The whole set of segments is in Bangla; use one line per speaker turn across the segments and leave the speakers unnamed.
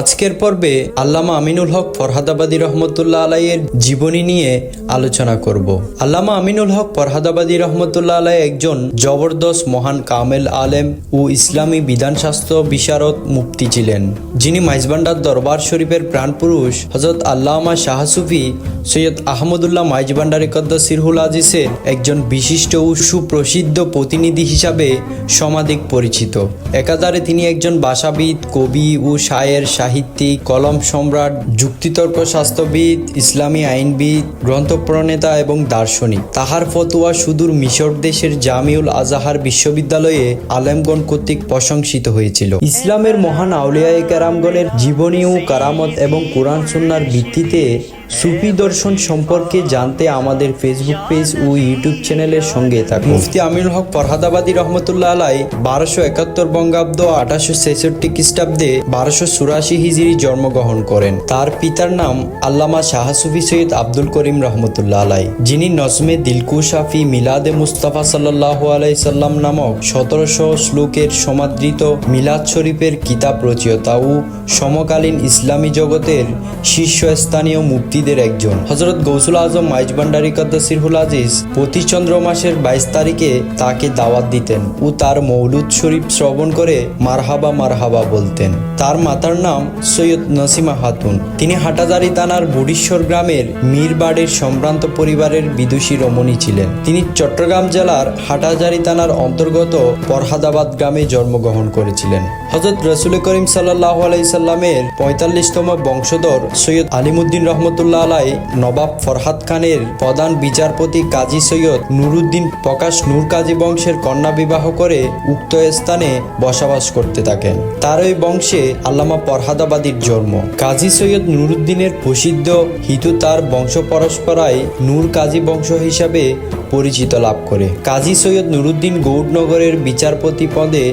আজকের পর্বে আল্লামা আমিনুল হক ফরহাদাবাদী রহমতুল্লাহ আলাইয়ের জীবনী নিয়ে আলোচনা করব। আল্লামা আমিনুল হক ফরহাদাবাদী রহমতুল্লাহ আলাই একজন জবরদস্ত মহান কামেল আলেম ও ইসলামী বিধানশাস্ত্র বিশারদ মুক্তি ছিলেন। যিনি মাইজবান্ডার দরবার শরীফের প্রাণপুরুষ হজরত আল্লামা শাহসুফি সৈয়দ আহমদুল্লাহ মাইজবান্ডারি কদ্দা সিরহুল আজিসের একজন বিশিষ্ট ও সুপ্রসিদ্ধ প্রতিনিধি হিসাবে সমাধিক পরিচিত। একাধারে তিনি একজন ভাষাবিদ, কবি ও শায়ের সাহিত্যিক, কলম সম্রাট, যুক্তিতর্ক শাস্ত্রবিদ ইসলামী আইনবিদ, গ্রন্থপ্রণেতা এবং দার্শনিক। তাহার ফতোয়া সুদূর মিশর দেশের জামিউল আজাহার বিশ্ববিদ্যালয়ে আলেমগণ কর্তৃক প্রশংসিত হয়েছিল। ইসলামের মহান আউলিয়ায় কারামগণের জীবনী ও কারামত এবং কোরআন সুন্নার ভিত্তিতে সুফি দর্শন সম্পর্কে জানতে আমাদের ফেসবুক পেজ ও ইউটিউব চ্যানেলের সঙ্গে থাকুন। মুফতি আমিনুল হক ফরহাদাবাদী রহমতুল্লাহ আলাই বারোশো একাত্তর বঙ্গাব্দ আঠাশশো ছেষট্টি খ্রিস্টাব্দে বারোশো চুরাশি হিজড়ি জন্মগ্রহণ করেন। তার পিতার নাম আল্লামা শাহ সুফি সৈয়দ আব্দুল করিম রহমতুল্লাহ আলাই। যিনি নজমে দিলকু শাফি মিলাদে মুস্তাফা সাল্লাহ আলাই সাল্লাম নামক সতেরোশো শ্লোকের সমাদৃত মিলাদ শরীফের কিতাব রচয়িতা ও সমকালীন ইসলামী জগতের শীর্ষস্থানীয় মুক্তিদের একজন। হজরত গৌসুল আজম মাইজবান্ডারি কদ্দাসিরহুল আজিজ প্রতি চন্দ্র মাসের বাইশ তারিখে তাকে দাওয়াত দিতেন ও তার মৌলুদ শরীফ শ্রবণ করে মারহাবা মারহাবা বলতেন। তার মাতার নাম সৈয়দ নসিমা খাতুন। তিনি হাটাজারি থানার বুড়িশ্বর গ্রামের মীরবাড়ির সম্ভ্রান্ত পরিবারের বিদুষী রমণী ছিলেন। তিনি চট্টগ্রাম জেলার হাটাজারি থানার অন্তর্গত পরহাদাবাদ গ্রামে জন্মগ্রহণ করেছিলেন। হজরত রসুল করিম সাল্লাহ আলাইসাল্লামের পঁয়তাল্লিশতম বংশধর সৈয়দ আলিমুদ্দিন রহমতুল্লাহ আলাই নবাব ফরহাদ খানের প্রধান বিচারপতি কাজী সৈয়দ নুরুদ্দিন প্রকাশ নূর কাজী বংশের কন্যা বিবাহ করে উক্ত স্থানে বসবাস করতে থাকেন। তার ওই বংশে আল্লামা ফরহাদাবাদীর জন্ম। কাজী সৈয়দ নুরুদ্দিনের প্রসিদ্ধ হিতু তার বংশ পরস্পরায় নূর কাজী বংশ হিসাবে পরিচিত লাভ করে। কাজী সৈয়দ নুরুদ্দিন গৌড়নগরের বিচারপতি পদে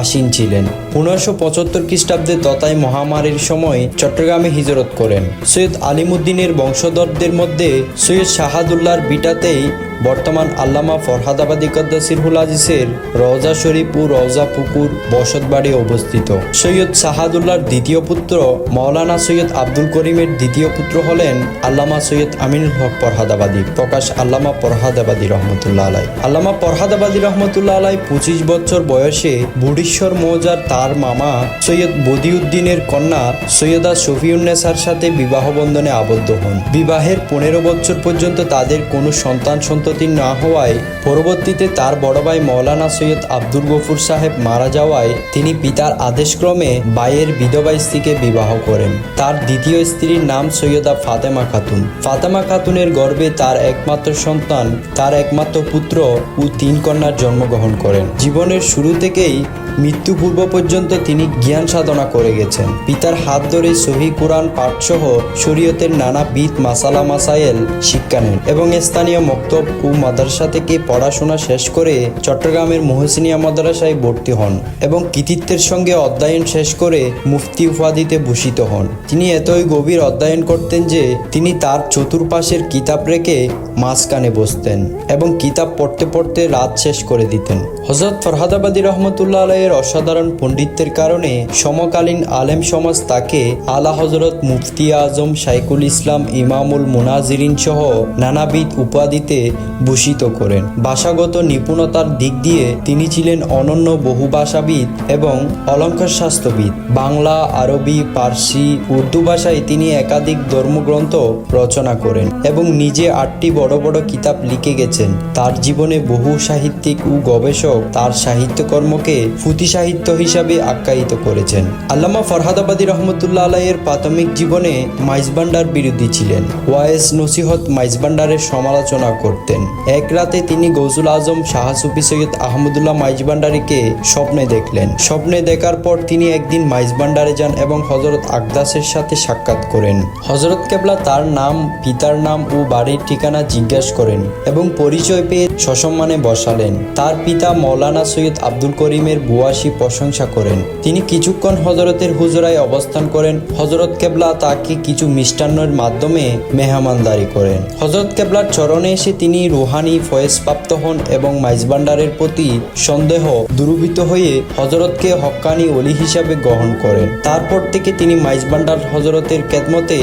আসীন ছিলেন। পনেরোশো পঁচাত্তর খ্রিস্টাব্দে ততাই মহামারীর সময় চট্টগ্রামে হিজরত করেন। সৈয়দ আলিমুদ্দিনের বংশধরদের মধ্যে সৈয়দ শাহাদুল্লাহর বিটাতেই বর্তমান আল্লামা ফরহাদাবাদী কদ্দাসিরহুল আজিসের রওজা শরীফ ও রওজা পুকুর বসতবাড়ি অবস্থিত। সৈয়দ শাহাদুল্লাহর দ্বিতীয় পুত্র মৌলানা সৈয়দ আব্দুল করিমের দ্বিতীয় পুত্র হলেন আল্লামা সৈয়দ আমিনুল হক ফরহাদাবাদী প্রকাশ আল্লামা ফরহাদাবাদী রহমতুল্লাহ আলাই। আল্লামা ফরহাদাবাদী রহমতুল্লাহ আলাই পঁচিশ বছর বয়সে বুড়িশ্বর মৌজার তার মামা সৈয়দ বদিউদ্দিনের কন্যা সৈয়দা শফিউন্নেসার সাথে বিবাহ বন্ধনে আবদ্ধ হন। বিবাহের পনেরো বছর পর্যন্ত তাদের কোনো সন্তান সন্ততি না হওয়ায় পরবর্তীতে তার বড় ভাই মৌলানা সৈয়দ আব্দুল গফুর সাহেব মারা যাওয়ায় তিনি পিতার আদেশক্রমে বাইয়ের বিধবা স্ত্রীকে বিবাহ করেন। তার দ্বিতীয় স্ত্রীর নাম সৈয়দা ফাতেমা খাতুন। ফাতেমা খাতুনের গর্ভে তার একমাত্র সন্তান, তার একমাত্র পুত্র ও তিন কন্যার জন্মগ্রহণ করেন। জীবনের শুরু থেকেই মৃত্যু পূর্ব পর্যন্ত তিনি জ্ঞান সাধনা করে গেছেন। পিতার হাত ধরে সহি কোরআন পাঠসহ শরীয়তের নানা বিদ মাসালা মাসাইল শিক্ষা নেন এবং স্থানীয় মক্তব ও মাদ্রাসা থেকে পড়াশোনা শেষ করে চট্টগ্রামের মহসিনিয়া মাদ্রাসায় ভর্তি হন এবং কৃতিত্বের সঙ্গে অধ্যয়ন শেষ করে মুফতি উপাধিতে ভূষিত হন। তিনি এতই গভীর অধ্যয়ন করতেন যে তিনি তার চতুর্পাশের কিতাব রেখে মাঝখানে বসতেন এবং কিতাব পড়তে পড়তে রাত শেষ করে দিতেন। হজরত ফরহাদাবাদী রহমতুল্লাহ আলাইয়ের অসাধারণ পণ্ডিতের কারণে সমকালীন আলেম সমাজ তাকে আলা হজরত মুফতি আজম শাইকুল ইসলাম, ইমামুল মুনাজিরিন সহ নানাবিধ উপাধিতে ভূষিত করেন। ভাষাগত নিপুণতার দিক দিয়ে তিনি ছিলেন অনন্য বহুভাষাবিদ এবং অলঙ্কার শাস্ত্রবিদ। বাংলা, আরবি, পার্সি, উর্দু ভাষায় তিনি একাধিক ধর্মগ্রন্থ রচনা করেন এবং নিজে আটটি বড় বড় কিতাব লিখে গেছেন। তার জীবনে বহু সাহিত্যিক ও গবেষক তার সাহিত্যকর্মকে ফুতি সাহিত্য হিসাবে আখ্যায়িত করেছেন। আল্লামা ফরহাদাবাদী রহমতুল্লাহ আলাইয়ের প্রাথমিক জীবনে মাইজবান্ডার বিরোধী ছিলেন। ওয়াইস নসিহত মাইজবান্ডারের সমালোচনা করতেন। এক রাতে তিনি গৌসুল আজম শাহ সুফি সৈয়দ আহমদুল্লাহ মাইজবান্ডারিকে স্বপ্নে দেখলেন। স্বপ্নে দেখার পর তিনি একদিন মাইজবান্ডারে যান এবং হজরত আকদাসের সাথে সাক্ষাৎ করেন। হজরত কেবলা তার নাম, পিতার নাম ও বাড়ির ঠিকানা জিজ্ঞাসা করেন এবং পরিচয় পেয়ে সসম্মানে বসালেন। তার পিতা মৌলানা সৈয়দ আব্দুল করিমের বুয়াশি প্রশংসা করেন। তিনি কিছুক্ষণ হজরতের হুজরায় অবস্থান করেন। হজরত কেবলা তাকে কিছু মিষ্টান্নের মাধ্যমে মেহমানদারি করেন। হজরত কেবলার চরণে এসে তিনি রুহানি ফয়েজ প্রাপ্ত হন এবং মাইজবান্ডারের প্রতি সন্দেহ দূরীভূত হয়ে হজরতকে হক্কানি অলি হিসাবে গ্রহণ করেন। তারপর থেকে তিনি মাইজবান্ডার হজরতের কেদমতে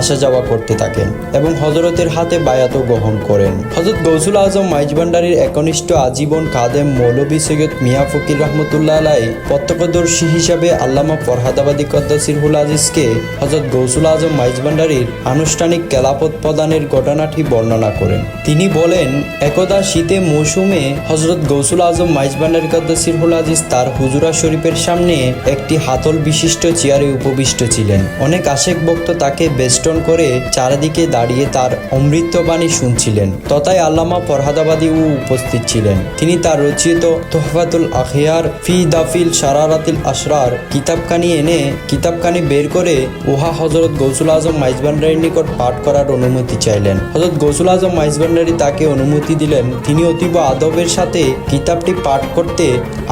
আসা যাওয়া করতে থাকেন এবং হজরতের হাতে বায়াতও গ্রহণ করেন। হজরত গৌসুল আজম মাইজবান্ডারির একনিষ্ঠ আজীবন কাদেম মৌলবী সৈয়দ মিয়া ফকির রহমতুল্লাহ আলাই প্রত্যক্ষদর্শী হিসাবে আল্লামা ফরহাদাবাদী কদ্দাসিরহুল আজিজকে হজরত গৌসুল আজম মাইজবান্ডারির আনুষ্ঠানিক কেলাপত প্রদানের ঘটনাটি বর্ণনা করেন। তিনি বলেন, একদা শীতে মৌসুমে হজরত গৌসুল আজম মাইজবান্ডারি কদ্দাসিরহুল আজিজ তার হুজুরা শরীফের সামনে একটি হাতল বিশিষ্ট চেয়ারে উপবিষ্ট ছিলেন। অনেক আশেক ভক্ত তাকে বেষ্টন করে চারিদিকে দাঁড়িয়ে তার অমৃতবাণী শুনছিলেন। তথায় আল্লামা ফরহাদাবাদীও উপস্থিত ছিলেন। তিনি তার রচিত তোহফাতুল আখিয়ার ফি দাফিল সারারাতিল আশরার কিতাবখানি এনে কিতাবখানি বের করে উহা হজরত গৌসুল আজম মাইজবান্ডারির নিকট পাঠ করার অনুমতি চাইলেন। হজরত গৌসুল আজম মাইজবান্ডারি তাকে অনুমতি দিলেন। তিনি অতীব আদবের সাথে কিতাবটি পাঠ করতে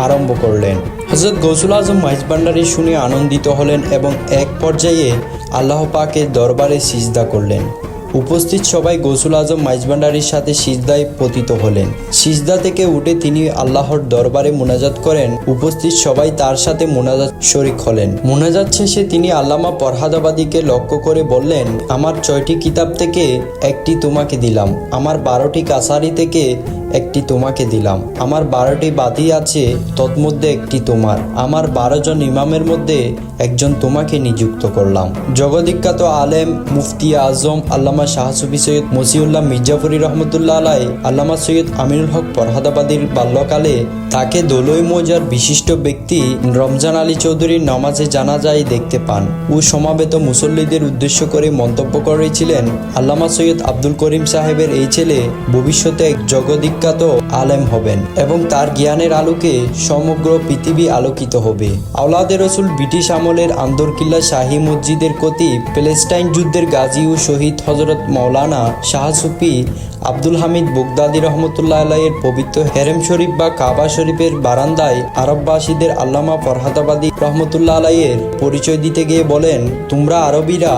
আরম্ভ করলেন। হজরত গৌসুল আজম মাইজবান্ডারি শুনে আনন্দিত হলেন এবং এক পর্যায়ে আল্লাহ পাকের দরবারে সিজদা করলেন। উপস্থিত সবাই গৌসুল আজম মাইজবান্ডারির সাথে সিজদায় পতিত হলেন। সিজদা থেকে উঠে তিনি আল্লাহর দরবারে মোনাজাত করেন। উপস্থিত সবাই তার সাথে মোনাজাত শরিক হলেন। মোনাজাত শেষে তিনি আল্লামা পরহাদাবাদীকে লক্ষ্য করে বললেন, আমার ছয়টি কিতাব থেকে একটি তোমাকে দিলাম। আমার বারোটি কাছারি থেকে একটি তোমাকে দিলাম। আমার বারোটি বাতি আছে, তৎমধ্যে একটি তোমার। আমার বারো জন ইমামের মধ্যে একজন তোমাকে নিযুক্ত করলাম। জগদিখ্যাত আলেম মুফতি আজম আল্লামা শাহসুফি সৈয়দ মসিউল্লাহ মির্জাফরি রহমতুল্লাহ আলাই, আল্লামা সৈয়দ আমিনুল হক ফরহাদাবাদীর বাল্যকালে তাকে দোলই মৌজার বিশিষ্ট ব্যক্তি রমজান আলী চৌধুরীর নামাজে জানা যায় দেখতে পান। ও সমাবেত মুসল্লিদের উদ্দেশ্য করে মন্তব্য করেছিলেন আল্লামা সৈয়দ আব্দুল করিম সাহেবের এই ছেলে ভবিষ্যতে এক জগদিখ্যাত আলেম হবেন এবং তার জ্ঞানের আলোকে সমগ্র পৃথিবী আলোকিত হবে। আওলাদের রসুল ব্রিটিশ আমলের আন্দরকিল্লা শাহী মসজিদের কতি প্যালেস্টাইন যুদ্ধের গাজী ও শহীদ হজরত মৌলানা শাহ সুফি আব্দুল হামিদ বুগদাদি রহমতুল্লাহ আলাইয়ের পবিত্র হেরেম শরীফ বা কাবা শরীফের বারান্দায় আরববাসীদের আল্লামা ফরহাদাবাদী রহমতুল্লাহ আলাইয়ের পরিচয় দিতে গিয়ে বলেন, তোমরা আরবিরা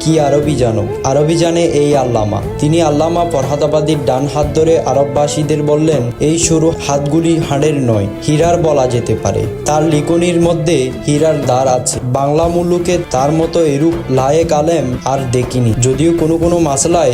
কি আরবি জানো? আরবি জানে এই আল্লামা। তিনি আল্লামা ফরহাদাবাদীর ডান হাত ধরে আরববাসীদের বললেন, এই সরু হাতগুলি হাড়ের নয়, হীরার বলা যেতে পারে। তার লিখনির মধ্যে হীরার দ্বার আছে। বাংলা মুলুকে তার মতো এরূপ লায়েক আলেম আর দেখিনি। যদিও কোনো কোনো মাসলায়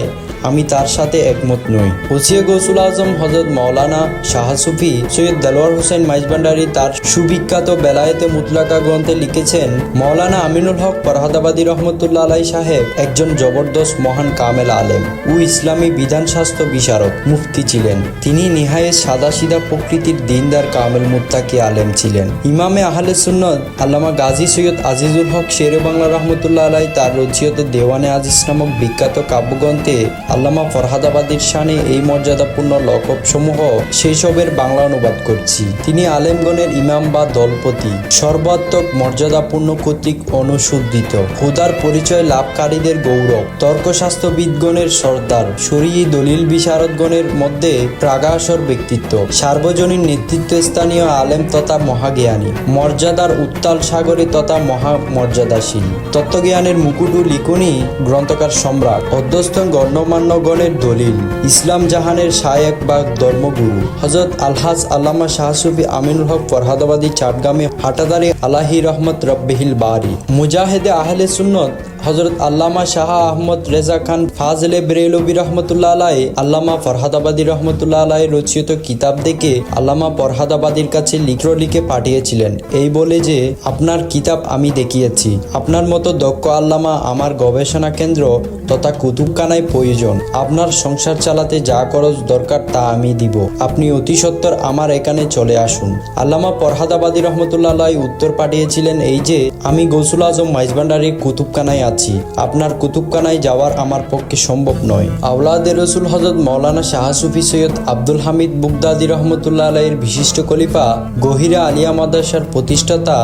আমি তার সাথে একমত নই। ওসিয়ে গৌসুল আজম হজরত মৌলানা শাহ সুফি সৈয়দ দেলোয়ার হোসেন মাইজবান্ডারি তার সুবিখ্যাত বেলায়েতে মুতলাকা গ্রন্থে লিখেছেন মৌলানা আমিনুল হক ফরহাদাবাদী রহমতুল্লাহ আলাই সাহেব একজন জবরদস্ত মহান কামেল আলেম ও ইসলামী বিধানশাস্ত্র বিশারদ মুফতি ছিলেন। তিনি নিহায়ে সাদাসিধা প্রকৃতির দিনদার কামেল মুত্তাকি আলেম ছিলেন। ইমামে আহলে সুন্নত আল্লামা গাজী সৈয়দ আজিজুল হক শেরে বাংলা রহমতুল্লাহ আলাই তার রচিত দেওয়ানে আজিজ নামক বিখ্যাত কাব্যগ্রন্থে আল্লামা ফরহাদাবাদীর শানে এই মর্যাদাপূর্ণ লকব সমূহ সেই সবের বাংলা অনুবাদ করছি। তিনি আলেমগণের ইমাম বা দলপতি, সর্বাত্মক মর্যাদাপূর্ণ কর্তৃক অনুসুদ্ধিত হুদার পরিচয় লাভকারীদের গৌরব। তর্কশাস্ত্রবিদগণের সর্দার, শরীয়ী দলিল বিশারদগণের মধ্যে প্রাগাসর ব্যক্তিত্ব। সার্বজনীন নেতৃত্ব স্থানীয় আলেম তথা মহাজ্ঞানী। মর্যাদার উত্তাল সাগরে তথা মহা মর্যাদাশীল। তত্ত্বজ্ঞানের মুকুট লিখনি গ্রন্থকার সম্রাট। অধ্যস্ত অধ্যস্থ গণ্যমান্যগণের দলিল। ইসলাম জাহানের শায়েক বা ধর্মগুরু। হজরত আলহাজ আল্লামা শাহসুফি আমিনুল হক ফরহাদাবাদী চাটগামে হাটাদারি আলাহি রহমত রব্বেহিল বারি। মুজাহেদে আহলে সুন্নত হজরত আল্লামা শাহ আহমদ রেজা খান ফাজলে বেরেলবি রহমতুল্লাহ আলাই আল্লামা ফরহাদাবাদী রহমতুল্লাহ আলাই রচিত কিতাব দেখে আল্লামা ফরহাদাবাদীর কাছে লিখর লিখে পাঠিয়েছিলেন। এই বলে যে, আপনার কিতাব আমি দেখিয়েছি। আপনার মতো দক্ষ আল্লামা আমার গবেষণা কেন্দ্র তথা কুতুবখানায় প্রয়োজন। আপনার সংসার চালাতে যা খরচ দরকার তা আমি দিব। আপনি অতি সত্বর আমার এখানে চলে আসুন। আল্লামা ফরহাদাবাদী রহমতুল্লাহ উত্তর পাঠিয়েছিলেন এই যে, আমি গৌসুল আজম মাইজবান্ডারির কুতুবখানায় আছি। আপনার কুতুবখানায় যাওয়ার আমার পক্ষে সম্ভব নয়। আওলাদে রসুল হজরত মৌলানা শাহ সুফি সৈয়দ আব্দুল হামিদ বুগদাদি রহমতুল্লাহ আলাইয়ের বিশিষ্ট খলিফা, গহিরা আলিয়া মাদ্রাসার প্রতিষ্ঠাতা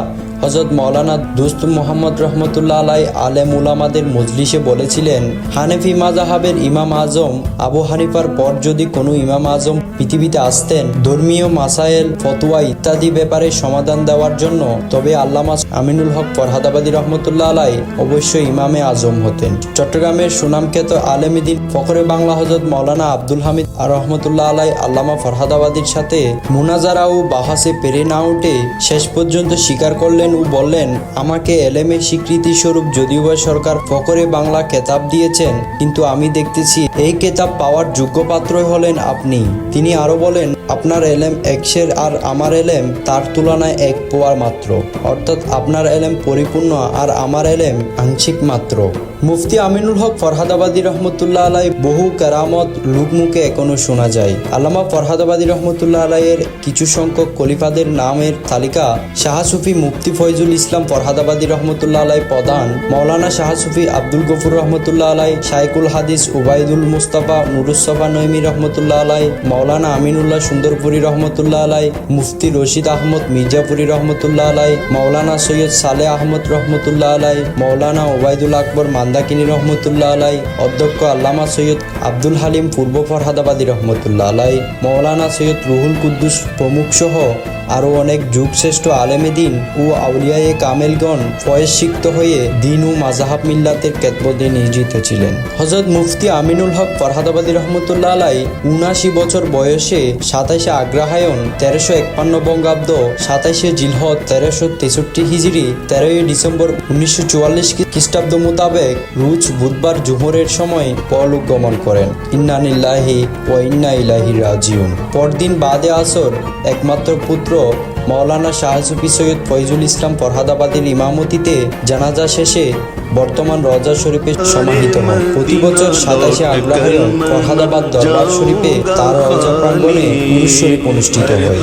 হজরত মৌলানা দোস্ত মোহাম্মদ রহমতুল্লাহ আলাই আলেম উলামাদের মজলিসে বলেছিলেন, হানেফি মাজাহাবের ইমাম আজম আবু হানিফার পর যদি কোনো ইমাম আজম পৃথিবীতে আসতেন, ধর্মীয় মাসাইল ফতোয়া ইত্যাদি ব্যাপারে সমাধান দেওয়ার জন্য, তবে আল্লামা আমিনুল হক ফরহাদাবাদী রহমতুল্লাহ আলাই অবশ্যই ইমামে আজম হতেন। চট্টগ্রামের সুনামখ্যাত আলেমিদিন ফখরে বাংলা হজরত মৌলানা আব্দুল হামিদ আর রহমতুল্লাহ আলাই আল্লামা ফরহাদাবাদীর সাথে মুনাজারা ও বাহাসে পেরে না উঠে শেষ পর্যন্ত স্বীকার করলেন ও বললেন, আমাকে এলএমের স্বীকৃতি স্বরূপ যদিও বা সরকার ফকরে বাংলা কেতাব দিয়েছেন, কিন্তু আমি দেখতেছি এই কেতাব পাওয়ার যোগ্য পাত্রই হলেন আপনি। তিনি আরও বলেন, আপনার এলএম একশের আর আমার এলএম তার তুলনায় এক পোয়ার মাত্র। অর্থাৎ আপনার এলএম পরিপূর্ণ আর আমার এলএম আংশিক মাত্র। মুফতি আমিনুল হক ফরহাদাবাদী রহমতুল্লাহ আলাই বহু কেরামত লুকমুখে এখনও শোনা যায়। আল্লামা ফরহাদাবাদী রহমতুল্লাহ আলাইয়ের কিছু সংখ্যক খলিফাদের নামের তালিকা শাহ সুফি মুফতি ফয়জুল ইসলাম ফরহাদাবাদী রহমতুল্লাহ আলাই প্রধান মৌলানা শাহ সুফি আব্দুল গফুর রহমতুল্লাহ আলাই শাইকুল হাদিস উবাইদুল মুস্তাফা নুরুসফা নইমি রহমতুল্লাহ আলাই মৌলানা আমিনুল্লাহ সুন্দরপুরি রহমতুল্লাহ আলাই, মুফতি রশিদ আহমদ মির্জাপুরি রহমতুল্লাহ আলাই মৌলানা সৈয়দ সালে আহমদ রহমতুল্লাহ আলাই মৌলানা ওবায়দুল আকবর মান্দাকিনী রহমতুল্লাহ আলাই, অধ্যক্ষ আল্লামা সৈয়দ আব্দুল হালিম পূর্ব ফরহাদাবাদী রহমতুল্লাহ আলাই, মৌলানা সৈয়দ রুহুল কুদ্দুস প্রমুখ সহ আরও অনেক যুগশ্রেষ্ঠ আলেমেদিন ও আউলিয়ায়ে কামেলগণ ফয়েজ সিক্ত হয়ে দিন ও মাজাহাব মিল্লাতের কেতবদে নিয়োজিত ছিলেন। হজরত মুফতি আমিনুল হক ফরহাদাবাদী রহমতুল্লাহ আলাই উনাশি বছর বয়সে সাতাইশে আগ্রাহায়ন তেরোশো একান্ন বঙ্গাব্দ সাতাইশে জিলহদ তেরোশো তেষট্টি হিজড়ি তেরোই ডিসেম্বর উনিশশো চুয়াল্লিশ খ্রিস্টাব্দ মোতাবেক রুজ বুধবার জুহরের সময় পরলোক গমন করেন। ইন্নানিল্লাহি ও ইন্না ইলাহি রাজিউন। পরদিন বাদে আসর একমাত্র পুত্র মৌলানা শাহজুফি সৈয়দ ফয়জুল ইসলাম ফরহাদাবাদের ইমামতিতে জানাজা শেষে বর্তমান রজা শরীফে সমাহিত হয় প্রতি বছর সাতাশে আগ্রাহায়ন ফরহাদাবাদ দরবার শরীফে তার রজা প্রাঙ্গণে শরীফ অনুষ্ঠিত হয়।